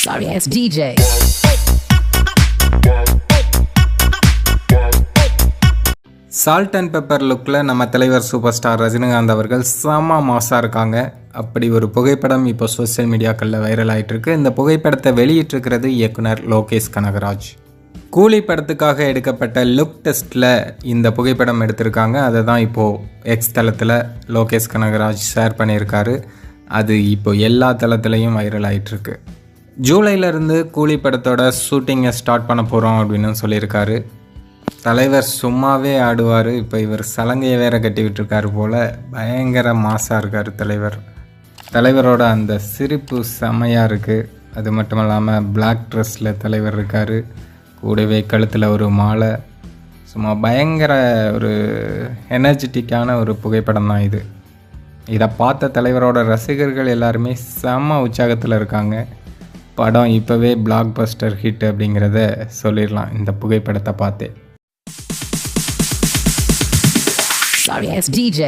Sorry ass DJ. Salt and pepper லுக்கில் நம்ம தலைவர் சூப்பர் ஸ்டார் ரஜினிகாந்த் அவர்கள் செம மாசாக இருக்காங்க. அப்படி ஒரு புகைப்படம் இப்போ சோஷியல் மீடியாக்களில் வைரல் ஆயிட்டு இருக்கு இந்த புகைப்படத்தை வெளியிட்டிருக்கிறது இயக்குனர் லோகேஷ் கனகராஜ். கூலி படத்துக்காக எடுக்கப்பட்ட லுக் டெஸ்ட்டில் இந்த புகைப்படம் எடுத்திருக்காங்க. அதை தான் இப்போது எக்ஸ் தளத்தில் லோகேஷ் கனகராஜ் ஷேர் பண்ணியிருக்காரு. அது இப்போ எல்லா தளத்துலேயும் வைரல் ஆயிட்டிருக்கு. ஜூலையிலேருந்து கூலி படத்தோட ஷூட்டிங்கை ஸ்டார்ட் பண்ண போகிறோம் அப்படின்னு சொல்லியிருக்காரு. தலைவர் சும்மாவே ஆடுவார். இப்போ இவர் சலங்கையை வேற கட்டி விட்டுருக்காரு போல் பயங்கர மாசாக இருக்கார் தலைவர். தலைவரோட அந்த சிரிப்பு செமையாக இருக்குது அது மட்டும் இல்லாமல் பிளாக் ட்ரெஸ்ஸில் தலைவர் இருக்கார். கூடவே கழுத்தில் ஒரு மாலை. சும்மா பயங்கர ஒரு எனர்ஜெட்டிக்கான ஒரு புகைப்படம் தான் இது. இதை பார்த்த தலைவரோட ரசிகர்கள் எல்லாருமே செம்ம உற்சாகத்தில் இருக்காங்க. படம் இப்போவே பிளாக் பஸ்டர் ஹிட் அப்படிங்கிறத சொல்லிடலாம் இந்த புகைப்படத்தை பார்த்து Sorry ass DJ.